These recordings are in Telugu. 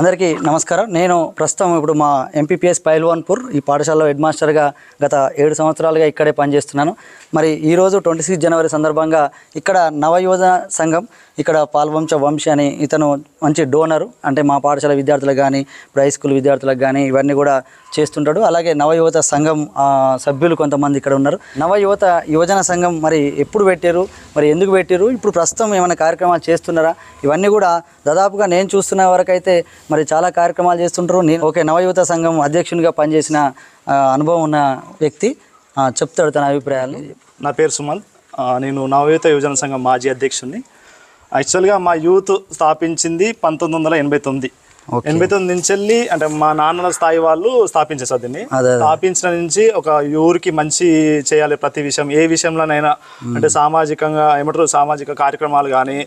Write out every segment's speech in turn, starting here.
అందరికీ నమస్కారం. నేను ప్రస్తుతం ఇప్పుడు మా ఎంపీపీఎస్ పైల్వాన్పూర్ ఈ పాఠశాలలో హెడ్ మాస్టర్గా గత ఏడు సంవత్సరాలుగా ఇక్కడే పనిచేస్తున్నాను. మరి ఈరోజు ట్వంటీ సిక్స్ జనవరి సందర్భంగా ఇక్కడ నవయువజన సంఘం ఇక్కడ పాల్వంశ వంశీ అని ఇతను మంచి డోనరు. అంటే మా పాఠశాల విద్యార్థులకు కానీ హై స్కూల్ విద్యార్థులకు కానీ ఇవన్నీ కూడా చేస్తుంటాడు. అలాగే నవయువత సంఘం సభ్యులు కొంతమంది ఇక్కడ ఉన్నారు. నవయువత యువజన సంఘం మరి ఎప్పుడు పెట్టారు? మరి ఎందుకు పెట్టారు? ఇప్పుడు ప్రస్తుతం ఏమైనా కార్యక్రమాలు చేస్తున్నారా? ఇవన్నీ కూడా దాదాపుగా నేను చూస్తున్న వరకు అయితే మరి చాలా కార్యక్రమాలు చేస్తుంటారు. నేను ఓకే నవయువత సంఘం అధ్యక్షునిగా పనిచేసిన అనుభవం ఉన్న వ్యక్తి చెప్తాడు తన అభిప్రాయాలు. నా పేరు సుమన్. నేను నవయుత యువజన సంఘం మాజీ అధ్యక్షుడిని. యాక్చువల్గా మా యూత్ స్థాపించింది పంతొమ్మిది వందల ఎనభై తొమ్మిది. ఎనభై తొమ్మిది నుంచి వెళ్ళి అంటే మా నాన్నల స్థాయి వాళ్ళు స్థాపించారు సార్ దీన్ని. స్థాపించిన నుంచి ఒక ఊరికి మంచి చేయాలి ప్రతి విషయం ఏ విషయంలోనైనా. అంటే సామాజికంగా ఏమంటారు? సామాజిక కార్యక్రమాలు కానీ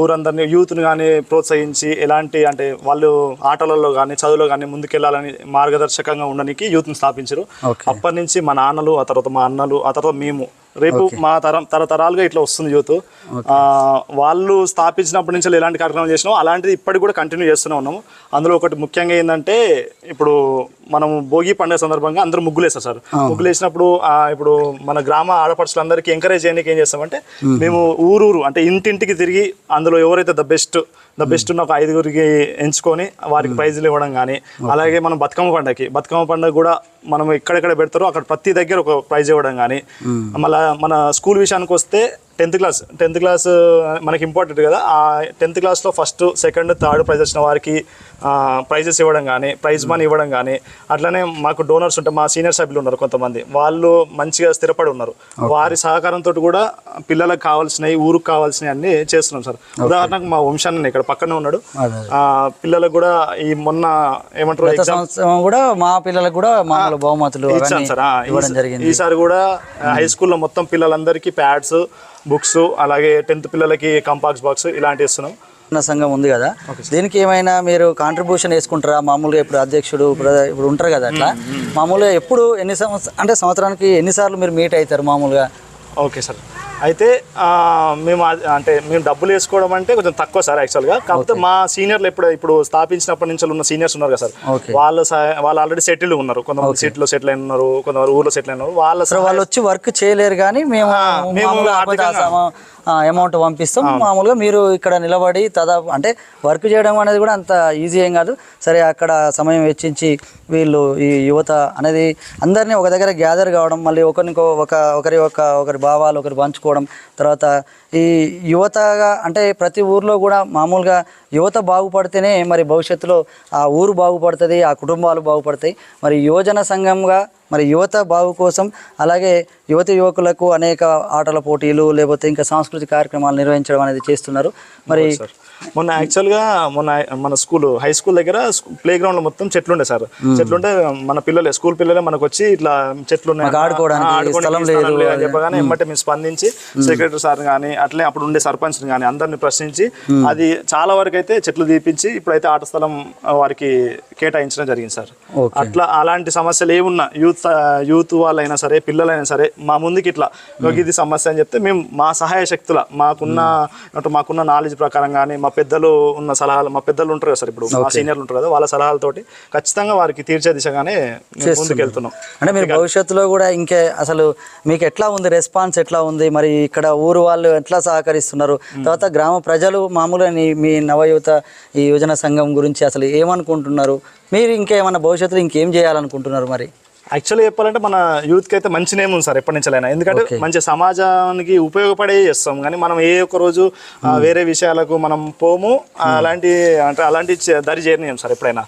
ఊరందరినీ యూత్ని కానీ ప్రోత్సహించి ఎలాంటి అంటే వాళ్ళు ఆటలలో కానీ చదువులో కానీ ముందుకెళ్ళాలని మార్గదర్శకంగా ఉండడానికి యూత్ని స్థాపించారు. అప్పటి నుంచి మా నాన్నలు ఆ తర్వాత మా అన్నలు ఆ తర్వాత మేము రేపు మా తరం తరతరాలుగా ఇట్లా వస్తుంది యూత్. వాళ్ళు స్థాపించినప్పటి నుంచి ఎలాంటి కార్యక్రమం చేసినాం అలాంటిది ఇప్పటికి కూడా కంటిన్యూ చేస్తూనే ఉన్నాము. అందులో ఒకటి ముఖ్యంగా ఏంటంటే ఇప్పుడు మనం భోగి పండుగ సందర్భంగా అందరూ ముగ్గులు వేస్తారు సార్. ముగ్గులు వేసినప్పుడు ఆ, ఇప్పుడు మన గ్రామ ఆడపడుచులందరికీ ఎంకరేజ్ చేయడానికి ఏం చేస్తామంటే మేము. ఊరూరు అంటే ఇంటింటికి తిరిగి అందులో ఎవరైతే ద బెస్ట్ ద బెస్ట్ ఉన్న ఒక ఐదుగురికి ఎంచుకొని వారికి ప్రైజులు ఇవ్వడం కానీ అలాగే మనం బతుకమ్మ పండుగకి బతుకమ్మ పండుగ కూడా మనం ఎక్కడెక్కడ పెడతారో అక్కడ ప్రతి దగ్గర ఒక ప్రైజ్ ఇవ్వడం కానీ మళ్ళీ మన స్కూల్ విషయానికి వస్తే టెన్త్ క్లాస్ టెన్త్ క్లాస్ మనకి ఇంపార్టెంట్ కదా. ఆ టెన్త్ క్లాస్లో ఫస్ట్ సెకండ్ థర్డ్ ప్రైజ్ వచ్చిన వారికి ప్రైజెస్ ఇవ్వడం కానీ ప్రైజ్ మనీ ఇవ్వడం కానీ అట్లనే మాకు డోనర్స్ ఉంటాయి మా సీనియర్ సభ్యులు ఉన్నారు కొంతమంది. వాళ్ళు మంచిగా స్థిరపడి ఉన్నారు. వారి సహకారంతో కూడా పిల్లలకు కావాల్సినవి ఊరికి కావాల్సినవి అన్ని చేస్తున్నాం సార్. ఉదాహరణకు మా వంశాన్ని ఇక్కడ పక్కనే ఉన్నాడు. పిల్లలకు కూడా ఈ మొన్న ఏమంటారు సంవత్సరం కూడా మా పిల్లలకు కూడా మామూలు బహుమతులు ఇచ్చాను సార్. ఈసారి కూడా హై స్కూల్లో మొత్తం పిల్లలందరికీ ప్యాడ్స్ బుక్స్ అలాగే టెన్త్ పిల్లలకి కంపాక్స్ బాక్స్ ఇలాంటివి ఇస్తున్నాం. ఉన్న సంఘం ఉంది కదా. దీనికి ఏమైనా మీరు కాంట్రిబ్యూషన్ వేసుకుంటారా? మామూలుగా ఇప్పుడు అధ్యక్షుడు ఇప్పుడు ఉంటారు కదా అట్లా. మామూలుగా ఎప్పుడు ఎన్ని సంవత్సరం అంటే సంవత్సరానికి ఎన్నిసార్లు మీరు మీట్ అవుతారు మామూలుగా? Okay sir. అయితే మేము అంటే మేము డబ్బులు వేసుకోవడం అంటే కొంచెం తక్కువ సార్ యాక్చువల్గా. కాకపోతే మా సీనియర్లు ఎప్పుడు ఇప్పుడు స్థాపించినప్పటి నుంచి ఉన్న సీనియర్స్ ఉన్నారు కదా సార్. వాళ్ళ వాళ్ళు ఆల్రెడీ సెటిల్ ఉన్నారు. కొంతమంది సిటీలో సెటిల్ అయిన ఉన్నారు కొంతమంది ఊర్లో సెటిల్ అయిన ఉన్నారు వాళ్ళ అసలు వాళ్ళు వచ్చి వర్క్ చేయలేరు కానీ మేము మేము అమౌంట్ పంపిస్తాం. మామూలుగా మీరు ఇక్కడ నిలబడి దాదాపు అంటే వర్క్ చేయడం అనేది కూడా అంత ఈజీ ఏం కాదు. సరే అక్కడ సమయం వెచ్చించి వీళ్ళు ఈ యువత అనేది అందరినీ ఒక దగ్గర గ్యాదర్ కావడం మళ్ళీ ఒకరినికో ఒక ఒకరి ఒక ఒకరి భావాలు ఒకరు పంచుకోవడం తర్వాత ఈ యువతగా అంటే ప్రతి ఊర్లో కూడా మామూలుగా యువత బాగుపడితేనే మరి భవిష్యత్తులో ఆ ఊరు బాగుపడుతుంది ఆ కుటుంబాలు బాగుపడతాయి. మరి యువజన సంఘంగా మరి యువత బాగు కోసం అలాగే యువతి యువకులకు అనేక ఆటల పోటీలు లేకపోతే ఇంకా సాంస్కృతిక కార్యక్రమాలు నిర్వహించడం అనేది చేస్తున్నారు. మరి మొన్న యాక్చువల్గా మొన్న మన స్కూల్ హై స్కూల్ దగ్గర ప్లే గ్రౌండ్లో మొత్తం చెట్లు ఉండే సార్. చెట్లుంటే మన పిల్లలే స్కూల్ పిల్లలే మనకు వచ్చి ఇట్లా చెట్లు ఉన్నాయి. ఆడుకోవడానికి చెప్పగానే ఎమ్మటే మేము స్పందించి సెక్రటరీ సార్ కానీ అట్లే అప్పుడు ఉండే సర్పంచ్ కానీ అందరిని ప్రశ్నించి అది చాలా వరకు అయితే చెట్లు తీపించి ఇప్పుడైతే ఆట స్థలం వారికి కేటాయించడం జరిగింది సార్. అట్లా అలాంటి సమస్యలు ఏమున్నా యూత్ యూత్ వాళ్ళైనా సరే పిల్లలైనా సరే మా ముందుకి ఇట్లా "ఇగో ఇది సమస్య అని చెప్తే మేము మా సహాయ శక్తుల మాకున్న అంటే మాకున్న నాలెడ్జ్ ప్రకారం కానీ మా పెద్దలు ఉన్న సలహాలు మా పెద్దలు ఉంటారు కదా సార్ ఇప్పుడు మా సీనియర్లు ఉంటారు కదా వాళ్ళ సలహాలతోటి ఖచ్చితంగా వారికి తీర్చే దిశగానే మేము ముందుకు వెళ్తున్నాం అంటే మీరు భవిష్యత్తులో కూడా ఇంకే అసలు మీకు ఎట్లా ఉంది రెస్పాన్స్ ఎట్లా ఉంది? మరి ఇక్కడ ఊరు వాళ్ళు ఎట్లా సహకరిస్తున్నారు? తర్వాత గ్రామ ప్రజలు మామూలుగా మీ నవయువత ఈ యోజన సంఘం గురించి అసలు ఏమనుకుంటున్నారు? మీరు ఇంకేమన్నా భవిష్యత్తులో ఇంకేం చేయాలనుకుంటున్నారు మరి? యాక్చువల్లీ చెప్పాలంటే మన యూత్కి అయితే మంచి నేమ్ ఉంది సార్ ఎప్పటి నుంచి అయినా. ఎందుకంటే మంచి సమాజానికి ఉపయోగపడే చేస్తాం. కానీ మనం ఏ ఒక్క రోజు ఆ, వేరే విషయాలకు మనం పోము అలాంటి అంటే అలాంటి దరి చేరినాం సార్ ఎప్పుడైనా.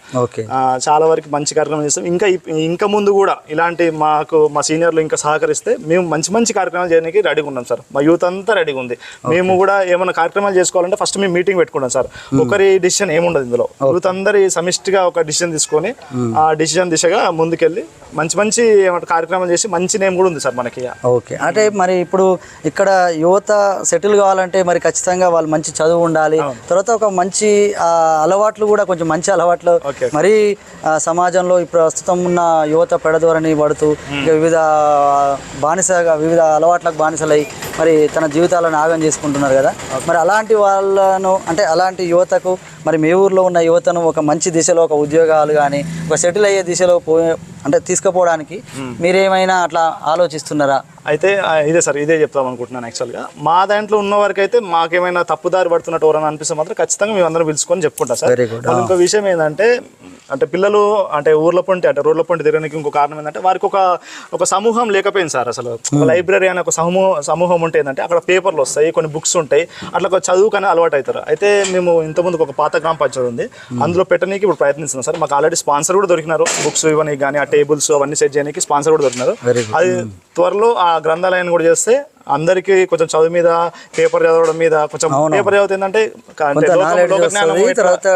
చాలా వరకు మంచి కార్యక్రమం చేస్తాం. ఇంకా ఇంకా ముందు కూడా ఇలాంటి మాకు మా సీనియర్లు ఇంకా సహకరిస్తే మేము మంచి మంచి కార్యక్రమాలు చేయడానికి రెడీగా ఉన్నాం సార్. మా యూత్ అంతా రెడీగా ఉంది. మేము కూడా ఏమైనా కార్యక్రమాలు చేసుకోవాలంటే ఫస్ట్ మేము మీటింగ్ పెట్టుకుంటాం సార్. ఒకరి డిసిషన్ ఏముండదు ఇందులో. యూత్ అందరి సమిష్టిగా ఒక డిసిషన్ తీసుకొని ఆ డిసిషన్ దిశగా ముందుకెళ్ళి మంచి మంచి మంచి కార్యక్రమాలు చేసి మంచి నేమ్ కూడా ఉంది సార్ మనకి ఓకే. అంటే మరి ఇప్పుడు ఇక్కడ యువత సెటిల్ కావాలంటే మరి ఖచ్చితంగా వాళ్ళు మంచి చదువు ఉండాలి. తర్వాత ఒక మంచి అలవాట్లు కూడా కొంచెం మంచి అలవాట్లు. మరి సమాజంలో ఇప్పుడు ప్రస్తుతం ఉన్న యువత పెడదోరని పడుతూ ఇంకా వివిధ బానిసగా వివిధ అలవాట్లకు బానిసలై మరి తన జీవితాలను ఆగం చేసుకుంటున్నారు కదా. మరి అలాంటి వాళ్ళను అంటే అలాంటి యువతకు మరి మీ ఊర్లో ఉన్న యువతను ఒక మంచి దిశలో ఒక ఉద్యోగాలు కానీ ఒక సెటిల్ అయ్యే దిశలో పోయే అంటే తీసుకుపోవడానికి మీరేమైనా అట్లా ఆలోచిస్తున్నారా? అయితే ఇదే సార్ ఇదే చెప్తాం అనుకుంటున్నాను యాక్చువల్గా. మా దాంట్లో ఉన్న వరకు అయితే మాకేమైనా తప్పుదారి పడుతున్నట్టు ఎవరైనా అనిపిస్తే మాత్రం ఖచ్చితంగా మేము అందరం పిలుచుకొని చెప్పుకుంటాం సార్. ఇంకో విషయం ఏంటంటే అంటే పిల్లలు అంటే ఊర్ల పొంటి అంటే రోడ్ల పొంటి తిరగడానికి ఇంకో కారణం ఏంటంటే వారికి ఒక ఒక సమూహం లేకపోయింది సార్ అసలు. ఒక లైబ్రరీ అనే ఒక సమూహం సమూహం ఉంటే ఏంటంటే అక్కడ పేపర్లు వస్తాయి కొన్ని బుక్స్ ఉంటాయి. అట్లా ఒక చదువుకనే అలవాటు అవుతారు అయితే మేము ఇంతకుముందు ఒక పాత గ్రామ పంచాయతీ ఉంది. అందులో పెట్టడానికి ఇప్పుడు ప్రయత్నిస్తున్నాం సార్. మాకు ఆల్రెడీ స్పాన్సర్ కూడా దొరికినారు. బుక్స్ ఇవన్నీ కానీ ఆ టేబుల్స్ అవన్నీ సెట్ చేయడానికి స్పాన్సర్ కూడా దొరికినారు. అది త్వరలో ఆ గ్రంథాలయాన్ని కూడా చేస్తే అందరికీ కొంచెం చదువు మీద పేపర్ చదవడం మీద కొంచెం పేపర్ చదివితే ఏంటంటే తర్వాత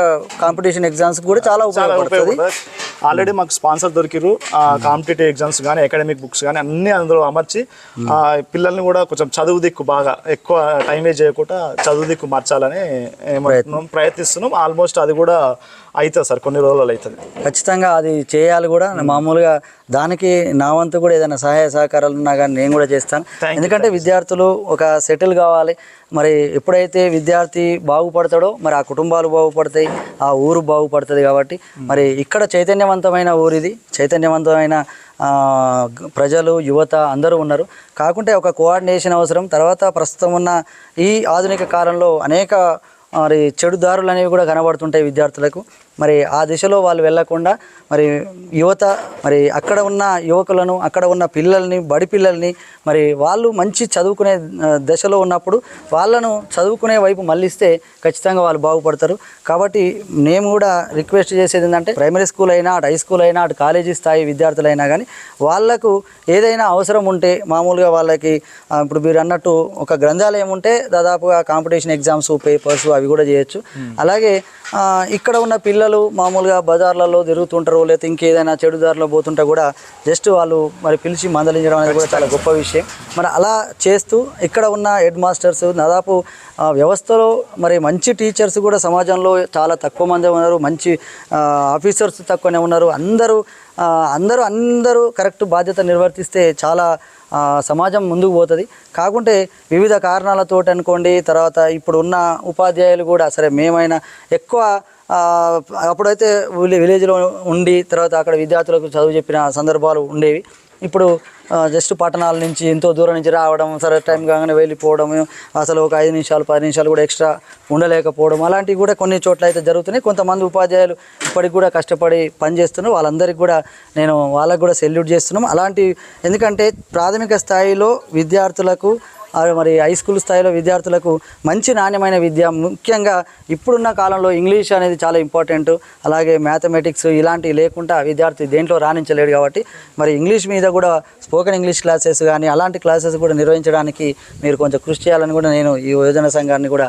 కాంపిటీషన్ ఎగ్జామ్స్ కూడా చాలా ఉపయోగపడుతుంది. ఆల్రెడీ మాకు స్పాన్సర్ దొరికిరు ఆ కాంపిటేటివ్ ఎగ్జామ్స్ కానీ అకాడమిక్ బుక్స్ కానీ అన్ని అందులో అమర్చి ఆ పిల్లల్ని కూడా కొంచెం చదువు దిక్కు బాగా ఎక్కువ టైం వేస్ట్ చేయకుండా చదువు దిక్కు మార్చాలని ఏమంటున్నాం ప్రయత్నిస్తున్నాం. ఆల్మోస్ట్ అది కూడా అవుతుంది సార్ కొన్ని రోజులు అవుతుంది ఖచ్చితంగా అది చేయాలి కూడా. మామూలుగా దానికి నా వంతు కూడా ఏదైనా సహాయ సహకారాలు ఉన్నా కానీ నేను కూడా చేస్తాను. ఎందుకంటే విద్యార్థులు ఒక సెటిల్ కావాలి. మరి ఎప్పుడైతే విద్యార్థి బాగుపడతాడో మరి ఆ కుటుంబాలు బాగుపడతాయి ఆ ఊరు బాగుపడుతుంది కాబట్టి మరి ఇక్కడ చైతన్యవంతమైన ఊరిది చైతన్యవంతమైన ఆ, గ- ప్రజలు యువత అందరూ ఉన్నారు. కాకుంటే ఒక కోఆర్డినేషన్ అవసరం. తర్వాత ప్రస్తుతం ఉన్న ఈ ఆధునిక కాలంలో అనేక మరి చెడు దారులు అనేవి కూడా కనబడుతుంటాయి విద్యార్థులకు. మరి ఆ దిశలో వాళ్ళు వెళ్ళకుండా మరి యువత మరి అక్కడ ఉన్న యువకులను అక్కడ ఉన్న పిల్లల్ని బడి పిల్లల్ని మరి వాళ్ళు మంచి చదువుకునే దశలో ఉన్నప్పుడు వాళ్ళను చదువుకునే వైపు మళ్ళిస్తే ఖచ్చితంగా వాళ్ళు బాగుపడతారు. కాబట్టి మేము కూడా రిక్వెస్ట్ చేసేది ఏంటంటే ప్రైమరీ స్కూల్ అయినా అటు హై స్కూల్ అయినా అటు కాలేజీ స్థాయి విద్యార్థులైనా కానీ వాళ్ళకు ఏదైనా అవసరం ఉంటే మామూలుగా వాళ్ళకి ఇప్పుడు మీరు అన్నట్టు ఒక గ్రంథాలయం ఉంటే దాదాపుగా కాంపిటీషన్ ఎగ్జామ్స్ పేపర్స్ అవి కూడా చేయొచ్చు. అలాగే ఇక్కడ ఉన్న పిల్లలు మామూలుగా బజార్లలో తిరుగుతుంటారు లేకపోతే ఇంకేదైనా చెడు దారిలో పోతుంటే కూడా జస్ట్ వాళ్ళు మరి పిలిచి మందలించడం అనేది కూడా చాలా గొప్ప విషయం. మరి అలా చేస్తూ ఇక్కడ ఉన్న హెడ్ మాస్టర్స్ దాదాపు వ్యవస్థలో మరి మంచి టీచర్స్ కూడా సమాజంలో చాలా తక్కువ మంది ఉన్నారు. మంచి ఆఫీసర్స్ తక్కువనే ఉన్నారు. అందరూ అందరూ అందరూ కరెక్ట్ బాధ్యత నిర్వర్తిస్తే చాలా సమాజం ముందుకు పోతుంది. కాకుంటే వివిధ కారణాలతో అనుకోండి తర్వాత ఇప్పుడు ఉన్న ఉపాధ్యాయులు కూడా సరే మేమైనా ఎక్కువ అప్పుడైతే విలేజ్లో ఉండి తర్వాత అక్కడ విద్యార్థులకు చదువు చెప్పిన సందర్భాలు ఉండేవి. ఇప్పుడు జస్ట్ పట్టణాల నుంచి ఎంతో దూరం నుంచి రావడం సరే టైం కాగానే వెళ్ళిపోవడం అసలు ఒక ఐదు నిమిషాలు పది నిమిషాలు కూడా ఎక్స్ట్రా ఉండలేకపోవడం అలాంటివి కూడా కొన్ని చోట్ల అయితే జరుగుతున్నాయి. కొంతమంది ఉపాధ్యాయులు ఇప్పటికి కూడా కష్టపడి పనిచేస్తున్నారు. వాళ్ళందరికీ కూడా నేను వాళ్ళకు కూడా సెల్యూట్ చేస్తున్నాం. అలాంటి ఎందుకంటే ప్రాథమిక స్థాయిలో విద్యార్థులకు మరి హై స్కూల్ స్థాయిలో విద్యార్థులకు మంచి నాణ్యమైన విద్య ముఖ్యంగా ఇప్పుడున్న కాలంలో ఇంగ్లీష్ అనేది చాలా ఇంపార్టెంట్ అలాగే మ్యాథమెటిక్స్ ఇలాంటివి లేకుండా విద్యార్థి దేంట్లో రాణించలేడు కాబట్టి మరి ఇంగ్లీష్ మీద కూడా స్పోకెన్ ఇంగ్లీష్ క్లాసెస్ కానీ అలాంటి క్లాసెస్ కూడా నిర్వహించడానికి మీరు కొంచెం కృషి చేయాలని కూడా నేను ఈ యోజన సంఘాన్ని కూడా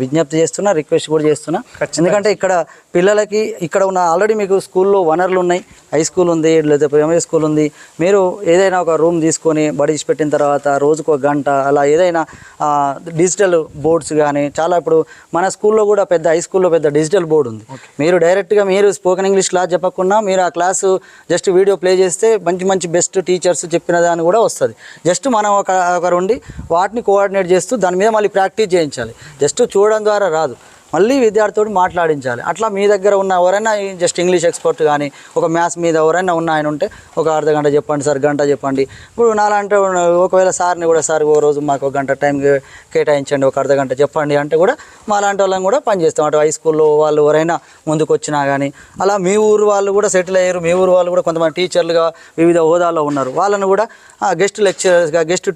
విజ్ఞప్తి చేస్తున్నా రిక్వెస్ట్ కూడా చేస్తున్నా. ఎందుకంటే ఇక్కడ పిల్లలకి ఇక్కడ ఉన్న ఆల్రెడీ మీకు స్కూల్లో వనరులు ఉన్నాయి. హై స్కూల్ ఉంది లేదా ప్రైమరీ స్కూల్ ఉంది. మీరు ఏదైనా ఒక రూమ్ తీసుకొని బడిసి పెట్టిన తర్వాత రోజుకు ఒక గంట అలా ఏదైనా డిజిటల్ బోర్డ్స్ కానీ చాలా ఇప్పుడు మన స్కూల్లో కూడా పెద్ద హై స్కూల్లో పెద్ద డిజిటల్ బోర్డు ఉంది. మీరు డైరెక్ట్గా మీరు స్పోకెన్ ఇంగ్లీష్ క్లాస్ చెప్పకుండా మీరు ఆ క్లాసు జస్ట్ వీడియో ప్లే చేస్తే మంచి మంచి బెస్ట్ టీచర్స్ చెప్పిన దాని కూడా వస్తుంది. జస్ట్ మనం ఒక ఒకరు ఉండి వాటిని కోఆర్డినేట్ చేస్తూ దాని మీద మళ్ళీ ప్రాక్టీస్ చేయించాలి. జస్ట్ చూడడం ద్వారా రాదు. మళ్ళీ విద్యార్థితో మాట్లాడించాలి. అట్లా మీ దగ్గర ఉన్న ఎవరైనా జస్ట్ ఇంగ్లీష్ ఎక్స్పర్ట్ కానీ ఒక మ్యాథ్స్ మీద ఎవరైనా ఉన్న ఆయన ఉంటే ఒక అర్ధ గంట చెప్పండి సార్ గంట చెప్పండి. ఇప్పుడు నాలంటే ఒకవేళ సార్ని కూడా సార్ ఓ రోజు మాకు ఒక గంట టైం కేటాయించండి ఒక అర్ధ గంట చెప్పండి అంటే కూడా మా లాంటి వాళ్ళని కూడా పనిచేస్తాం అటు హై స్కూల్లో వాళ్ళు ఎవరైనా ముందుకు వచ్చినా కానీ అలా మీ ఊరు వాళ్ళు కూడా సెటిల్ అయ్యారు. మీ ఊరు వాళ్ళు కూడా కొంతమంది టీచర్లుగా వివిధ హోదాల్లో ఉన్నారు. వాళ్ళను కూడా గెస్ట్ లెక్చరర్స్గా గెస్ట్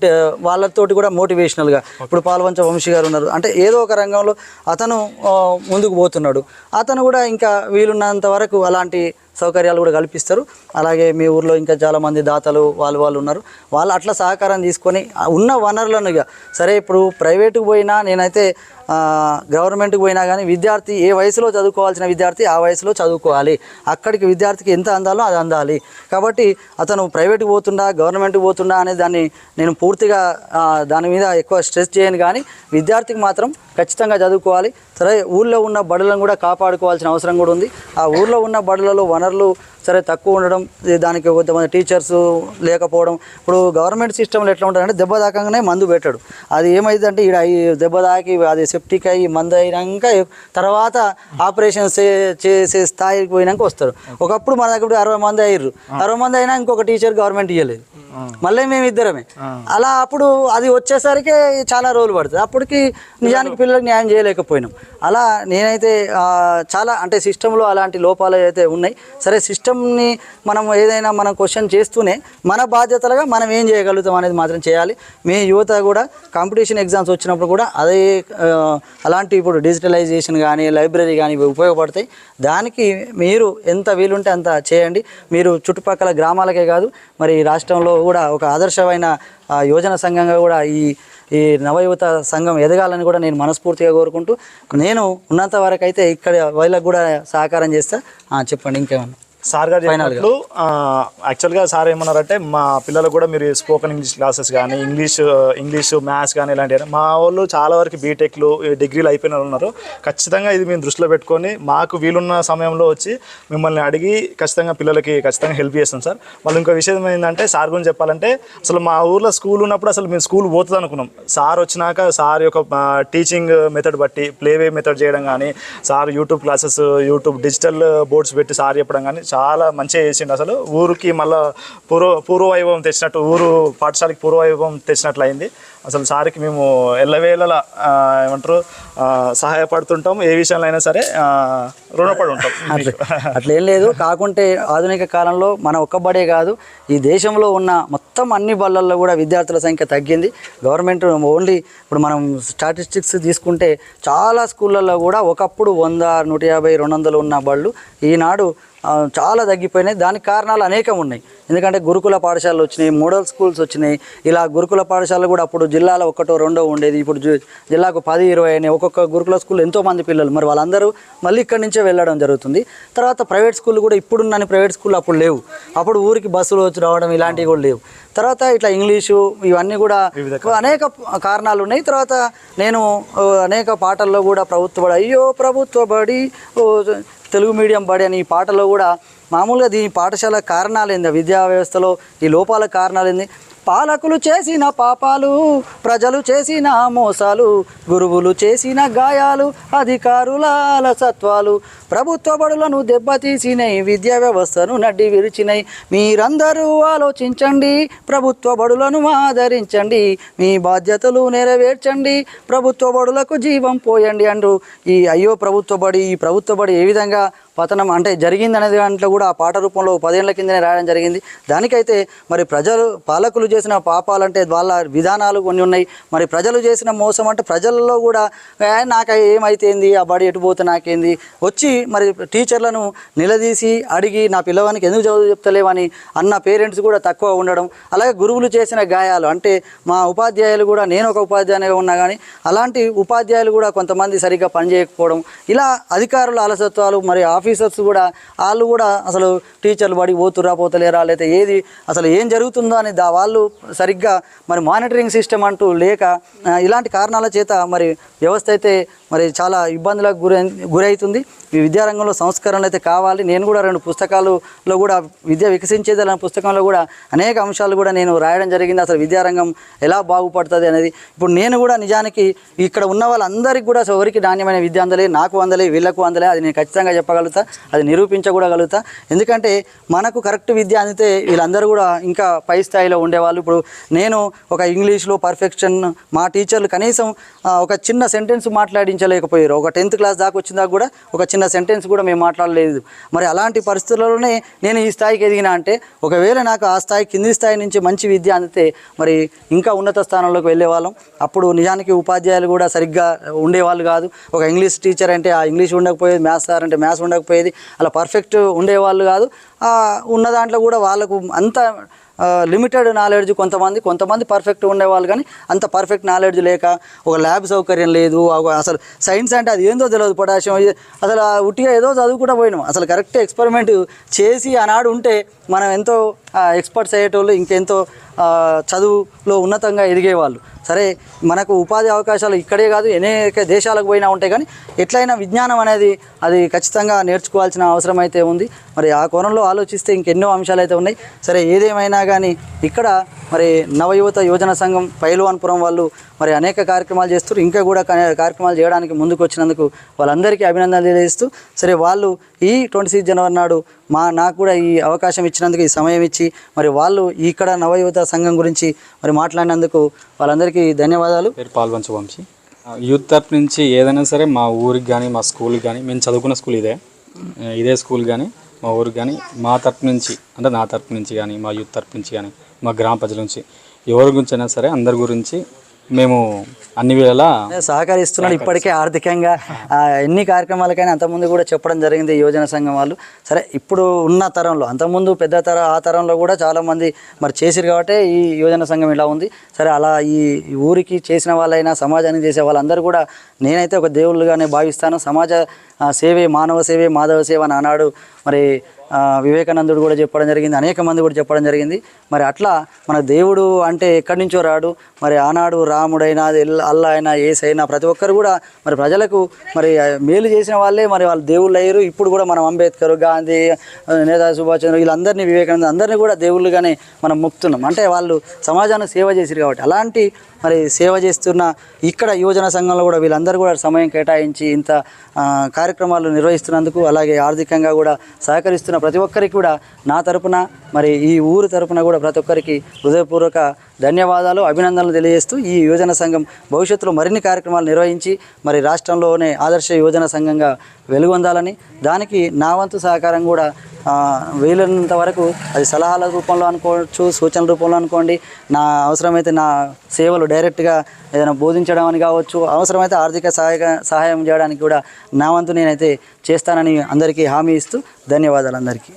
వాళ్ళతోటి కూడా మోటివేషనల్గా ఇప్పుడు పాల్వంచ వంశీ గారు ఉన్నారు. అంటే ఏదో ఒక రంగంలో అతను ముందుకు పోతున్నాడు. అతను కూడా ఇంకా వీలున్నంత వరకు అలాంటి సౌకర్యాలు కూడా కల్పిస్తారు. అలాగే మీ ఊర్లో ఇంకా చాలామంది దాతలు వాళ్ళు వాళ్ళు ఉన్నారు. వాళ్ళు అట్లా సహకారం తీసుకొని ఉన్న వనరులను ఇక సరే ఇప్పుడు ప్రైవేటుకు పోయినా నేనైతే గవర్నమెంట్కి పోయినా కానీ విద్యార్థి ఏ వయసులో చదువుకోవాల్సిన విద్యార్థి ఆ వయసులో చదువుకోవాలి. అక్కడికి విద్యార్థికి ఎంత అందాలో అది అందాలి. కాబట్టి అతను ప్రైవేట్కి పోతుండా గవర్నమెంట్కి పోతుండా అనే దాన్ని నేను పూర్తిగా దాని మీద ఎక్కువ స్ట్రెస్ చేయను కానీ విద్యార్థికి మాత్రం ఖచ్చితంగా చదువుకోవాలి. సరే ఊళ్ళో ఉన్న బడులను కూడా కాపాడుకోవాల్సిన అవసరం కూడా ఉంది. ఆ ఊళ్ళో ఉన్న బడులలో వన వనరులు సరే తక్కువ ఉండడం దానికి కొంతమంది టీచర్స్ లేకపోవడం. ఇప్పుడు గవర్నమెంట్ సిస్టంలో ఎట్లా ఉంటుందంటే దెబ్బ తాకంగానే మందు పెట్టాడు. అది ఏమైందంటే ఈ దెబ్బ తాకి అది సెప్టిక్ అయ్యి మందు అయినాక తర్వాత ఆపరేషన్ చేసే స్థాయికి పోయినాక వస్తారు. ఒకప్పుడు మన దగ్గర అరవై మంది అయ్యారు అరవై మంది అయినా ఇంకొక టీచర్ గవర్నమెంట్ ఇవ్వలేదు మళ్ళీ మేము ఇద్దరమే. అలా అప్పుడు అది వచ్చేసరికి చాలా రోజులు పడుతుంది. అప్పటికి నిజానికి పిల్లలకు న్యాయం చేయలేకపోయినాం. అలా నేనైతే చాలా అంటే సిస్టంలో అలాంటి లోపాలు అయితే ఉన్నాయి. సరే సిస్టమ్ని మనం ఏదైనా మనం క్వశ్చన్ చేస్తూనే మన బాధ్యతలుగా మనం ఏం చేయగలుగుతాం అనేది మాత్రం చేయాలి. మీ యువత కూడా కాంపిటీషన్ ఎగ్జామ్స్ వచ్చినప్పుడు కూడా అదే అలాంటి ఇప్పుడు డిజిటలైజేషన్ కానీ లైబ్రరీ కానీ ఇవి ఉపయోగపడతాయి. దానికి మీరు ఎంత వీలుంటే అంత చేయండి. మీరు చుట్టుపక్కల గ్రామాలకే కాదు మరి రాష్ట్రంలో కూడా ఒక ఆదర్శమైన యోజన సంఘంగా కూడా ఈ ఈ నవయువత సంఘం ఎదగాలని కూడా నేను మనస్ఫూర్తిగా కోరుకుంటూ నేను ఉన్నంత వరకు అయితే ఇక్కడ వాళ్ళకు కూడా సహకారం చేస్తా. చెప్పండి ఇంకేమన్నా. సార్ గారు చెప్పినట్లు యాక్చువల్గా సార్ ఏమన్నారంటే మా పిల్లలకు కూడా మీరు స్పోకెన్ ఇంగ్లీష్ క్లాసెస్ కానీ ఇంగ్లీష్ ఇంగ్లీష్ మ్యాథ్స్ కానీ ఇలాంటివి మా వాళ్ళు చాలా వరకు బీటెక్లు డిగ్రీలు అయిపోయిన వాళ్ళు ఉన్నారు. ఖచ్చితంగా ఇది మేము దృష్టిలో పెట్టుకొని మాకు వీలున్న సమయంలో వచ్చి మిమ్మల్ని అడిగి ఖచ్చితంగా పిల్లలకి ఖచ్చితంగా హెల్ప్ చేస్తాం సార్. మళ్ళీ ఇంకో విషయం ఏంటంటే సార్ గురించి చెప్పాలంటే అసలు మా ఊర్లో స్కూల్ ఉన్నప్పుడు అసలు మేము స్కూల్ పోతుంది అనుకున్నాం. సార్ వచ్చినాక సార్ యొక్క టీచింగ్ మెథడ్ బట్టి ప్లేవే మెథడ్ చేయడం కానీ sir YouTube classes YouTube digital boards పెట్టి సార్ చెప్పడం కానీ చాలా మంచిగా చేసిండు. అసలు ఊరికి మళ్ళీ పూర్వ పూర్వవైభవం తెచ్చినట్టు ఊరు పాఠశాలకి పూర్వవైభవం తెచ్చినట్లు అయింది అసలు సార్కి మేము ఎల్లవేళలా ఏమంటారు సహాయపడుతుంటాం. ఏ విషయంలో అయినా సరే రుణపడి ఉంటాం అట్లా ఏం లేదు. కాకుంటే ఆధునిక కాలంలో మన ఒక్కబడే కాదు ఈ దేశంలో ఉన్న మొత్తం అన్ని బళ్ళల్లో కూడా విద్యార్థుల సంఖ్య తగ్గింది. గవర్నమెంట్ ఓన్లీ ఇప్పుడు మనం స్టాటిస్టిక్స్ తీసుకుంటే చాలా స్కూళ్ళల్లో కూడా ఒకప్పుడు వంద నూట యాభై రెండు వందలు ఉన్న బళ్ళు ఈనాడు చాలా తగ్గిపోయినాయి. దానికి కారణాలు అనేకం ఉన్నాయి. ఎందుకంటే గురుకుల పాఠశాలలు వచ్చినాయి మోడల్ స్కూల్స్ వచ్చినాయి. ఇలా గురుకుల పాఠశాలలు కూడా అప్పుడు జిల్లాలో ఒకటో రెండో ఉండేది. ఇప్పుడు జి- జిల్లాకు పది ఇరవై అయినాయి. ఒక్కొక్క గురుకుల స్కూల్ ఎంతో మంది పిల్లలు. మరి వాళ్ళందరూ మళ్ళీ ఇక్కడి నుంచే వెళ్ళడం జరుగుతుంది. తర్వాత ప్రైవేట్ స్కూల్ కూడా ఇప్పుడున్న ప్రైవేట్ స్కూల్ అప్పుడు లేవు. అప్పుడు ఊరికి బస్సులు వచ్చి రావడం ఇలాంటివి కూడా లేవు. తర్వాత ఇట్లా ఇంగ్లీషు ఇవన్నీ కూడా అనేక కారణాలు ఉన్నాయి. తర్వాత నేను అనేక పాటల్లో కూడా ప్రభుత్వ బడి అయ్యో ప్రభుత్వ బడి తెలుగు మీడియం బడి అని ఈ పాటలో కూడా మామూలుగా దీని పాఠశాల కారణాలు ఏంది? విద్యా వ్యవస్థలో ఈ లోపాల కారణాలు ఏంది? పాలకులు చేసిన పాపాలు ప్రజలు చేసిన మోసాలు గురువులు చేసిన గాయాలు అధికారుల అలసత్వాలు ప్రభుత్వ బడులను దెబ్బతీసినై విద్యా వ్యవస్థను నడ్డి విరిచినై మీరందరూ ఆలోచించండి ప్రభుత్వ బడులను ఆదరించండి మీ బాధ్యతలు నెరవేర్చండి ప్రభుత్వ బడులకు జీవం పోయండి అంటూ ఈ అయ్యో ప్రభుత్వ బడి ఈ ప్రభుత్వ బడి ఏ విధంగా పతనం అంటే జరిగింది అనేది దాంట్లో కూడా ఆ పాట రూపంలో పదేళ్ళ కిందనే రాయడం జరిగింది. దానికైతే మరి ప్రజలు పాలకులు చేసిన పాపాలంటే వాళ్ళ విధానాలు కొన్ని ఉన్నాయి. మరి ప్రజలు చేసిన మోసం అంటే ప్రజల్లో కూడా నాకు ఏమైతేంది? ఆ బడి ఎటు పోతే నాకేంది? వచ్చి మరి టీచర్లను నిలదీసి అడిగి నా పిల్లవానికి ఎందుకు చదువు చెప్తలేవని అన్న పేరెంట్స్ కూడా తక్కువ ఉండడం. అలాగే గురువులు చేసిన గాయాలు అంటే మా ఉపాధ్యాయులు కూడా నేను ఒక ఉపాధ్యాయునిగా ఉన్నా కానీ అలాంటి ఉపాధ్యాయులు కూడా కొంతమంది సరిగ్గా పనిచేయకపోవడం. ఇలా అధికారుల అలసత్వాలు మరి ఆఫీసర్స్ కూడా వాళ్ళు కూడా అసలు టీచర్లు పడి పోతురా పోతలేరా లేకపోతే ఏది అసలు ఏం జరుగుతుందో అని దా వాళ్ళు సరిగ్గా మరి మానిటరింగ్ సిస్టమ్ అంటూ లేక ఇలాంటి కారణాల చేత మరి వ్యవస్థ అయితే మరి చాలా ఇబ్బందులకు గురై గురవుతుంది ఈ విద్యారంగంలో సంస్కరణలు అయితే కావాలి. నేను కూడా రెండు పుస్తకాలలో కూడా విద్య వికసించేది అనే పుస్తకంలో కూడా అనేక అంశాలు కూడా నేను రాయడం జరిగింది. అసలు విద్యారంగం ఎలా బాగుపడుతుంది అనేది ఇప్పుడు నేను కూడా నిజానికి ఇక్కడ ఉన్న వాళ్ళందరికీ కూడా ఎవరికి నాణ్యమైన విద్య అందలే నాకు అందలే వీళ్ళకు అందలే అది నేను ఖచ్చితంగా చెప్పగలుగుతా అది నిరూపించకూడగలుగుతా. ఎందుకంటే మనకు కరెక్ట్ విద్య అందితే వీళ్ళందరూ కూడా ఇంకా పై స్థాయిలో ఉండేవాళ్ళు. ఇప్పుడు నేను ఒక ఇంగ్లీష్లో పర్ఫెక్షన్ మా టీచర్లు కనీసం ఒక చిన్న సెంటెన్స్ మాట్లాడించలేకపోయారు. ఒక టెన్త్ క్లాస్ దాకా వచ్చిన దాకా కూడా ఒక చిన్న చిన్న సెంటెన్స్ కూడా మేము మాట్లాడలేదు. మరి అలాంటి పరిస్థితుల్లోనే నేను ఈ స్థాయికి ఎదిగిన అంటే ఒకవేళ నాకు ఆ స్థాయి కింది స్థాయి నుంచి మంచి విద్య అందితే మరి ఇంకా ఉన్నత స్థానంలోకి వెళ్ళే వాళ్ళం అప్పుడు నిజానికి ఉపాధ్యాయులు కూడా సరిగ్గా ఉండేవాళ్ళు కాదు. ఒక ఇంగ్లీష్ టీచర్ అంటే ఆ ఇంగ్లీష్ ఉండకపోయేది మ్యాథ్స్ సార్ అంటే మ్యాథ్స్ ఉండకపోయేది అలా పర్ఫెక్ట్ ఉండేవాళ్ళు కాదు. ఉన్న దాంట్లో కూడా వాళ్ళకు అంత లిమిటెడ్ నాలెడ్జ్ కొంతమంది కొంతమంది పర్ఫెక్ట్ ఉండేవాళ్ళు కానీ అంత పర్ఫెక్ట్ నాలెడ్జ్ లేక ఒక ల్యాబ్ సౌకర్యం లేదు అసలు సైన్స్ అంటే అది ఏందో తెలియదు పొటాషియం అసలు ఉట్టిగా ఏదో చదువుకుంటూ పోయినాం. అసలు కరెక్ట్ ఎక్స్పెరిమెంట్ చేసి ఆనాడు ఉంటే మనం ఎంతో ఎక్స్పర్ట్స్ అయ్యేటోళ్ళు ఇంకెంతో చదువులో ఉన్నతంగా ఎదిగేవాళ్ళు. సరే మనకు ఉపాధి అవకాశాలు ఇక్కడే కాదు అనేక దేశాలకు పోయినా ఉంటాయి కానీ ఎట్లయినా విజ్ఞానం అనేది అది ఖచ్చితంగా నేర్చుకోవాల్సిన అవసరం అయితే ఉంది. మరి ఆ కోణంలో ఆలోచిస్తే ఇంకెన్నో అంశాలు అయితే ఉన్నాయి. సరే ఏదేమైనా కానీ ఇక్కడ మరి నవయువత యోజన సంఘం పైలువాన్పురం వాళ్ళు మరి అనేక కార్యక్రమాలు చేస్తారు ఇంకా కూడా కార్యక్రమాలు చేయడానికి ముందుకు వచ్చినందుకు వాళ్ళందరికీ అభినందనలు తెలియజేస్తూ సరే వాళ్ళు ఈ ట్వంటీ సిక్స్ జనవరి నాడు మా నాకు కూడా ఈ అవకాశం ఇచ్చినందుకు ఈ సమయం ఇచ్చి మరి వాళ్ళు ఇక్కడ నవయువత సంఘం గురించి మరి మాట్లాడినందుకు వాళ్ళందరికీ ధన్యవాదాలు. పేరు వంశీ యూత్ తరపు నుంచి ఏదైనా సరే మా ఊరికి కానీ మా స్కూల్కి కానీ మేము చదువుకున్న స్కూల్ ఇదే. ఇదే స్కూల్ కానీ మా ఊరికి కానీ మా తరపు నుంచి అంటే నా తరపు నుంచి కానీ మా యూత్ తరపు నుంచి కానీ మా గ్రామ ప్రజల నుంచి ఎవరి గురించి అయినా సరే అందరి గురించి మేము అన్ని వేళలా సహకరిస్తున్నాడు ఇప్పటికే ఆర్థికంగా. ఎన్ని కార్యక్రమాలకైనా అంతకుముందు కూడా చెప్పడం జరిగింది యోజన సంఘం వాళ్ళు. సరే ఇప్పుడు ఉన్న తరంలో అంతకుముందు పెద్ద తర ఆ తరంలో కూడా చాలామంది మరి చేసిరు కాబట్టి ఈ యోజన సంఘం ఇలా ఉంది. సరే అలా ఈ ఊరికి చేసిన వాళ్ళైనా సమాజానికి చేసే వాళ్ళందరూ కూడా నేనైతే ఒక దేవుళ్ళుగానే భావిస్తాను. సమాజ సేవే మానవ సేవే మాధవ సేవ అని ఆనాడు మరి వివేకానందుడు కూడా చెప్పడం జరిగింది అనేక మంది కూడా చెప్పడం జరిగింది. మరి అట్లా మన దేవుడు అంటే ఎక్కడి నుంచో రాడు మరి ఆనాడు రాముడైనా అల్లా అయినా ఏసైనా ప్రతి ఒక్కరు కూడా మరి ప్రజలకు మరి మేలు చేసిన వాళ్ళే మరి వాళ్ళు దేవుళ్ళు అయ్యారు. ఇప్పుడు కూడా మనం అంబేద్కర్ గాంధీ నేతా నేతాజీ సుభాష్ చంద్ర వీళ్ళందరినీ వివేకానంద అందరినీ కూడా దేవుళ్ళుగానే మనం మొక్కుతున్నాం. అంటే వాళ్ళు సమాజానికి సేవ చేసిరు కాబట్టి అలాంటి మరి సేవ చేస్తున్న ఇక్కడ యువజన సంఘంలో కూడా వీళ్ళందరూ కూడా సమయం కేటాయించి ఇంత కార్యక్రమాలు నిర్వహిస్తున్నందుకు అలాగే ఆర్థికంగా కూడా సహకరిస్తున్న ప్రతి ఒక్కరికి కూడా నా తరపున మరి ఈ ఊరు తరపున కూడా ప్రతి ఒక్కరికి హృదయపూర్వక ధన్యవాదాలు అభినందనలు తెలియజేస్తూ ఈ యువజన సంఘం భవిష్యత్తులో మరిన్ని కార్యక్రమాలు నిర్వహించి మరి రాష్ట్రంలోనే ఆదర్శ యువజన సంఘంగా వెలుగొందాలని. దానికి నా వంతు సహకారం కూడా వీలైనంత వరకు అది సలహాల రూపంలో అనుకోవచ్చు సూచనల రూపంలో అనుకోండి. నా అవసరమైతే నా సేవలు డైరెక్ట్గా ఏదైనా బోధించడం అని కావచ్చు అవసరమైతే ఆర్థిక సహాయక సహాయం చేయడానికి కూడా నా వంతు నేనైతే చేస్తానని అందరికీ హామీ ఇస్తూ ధన్యవాదాలు అందరికీ.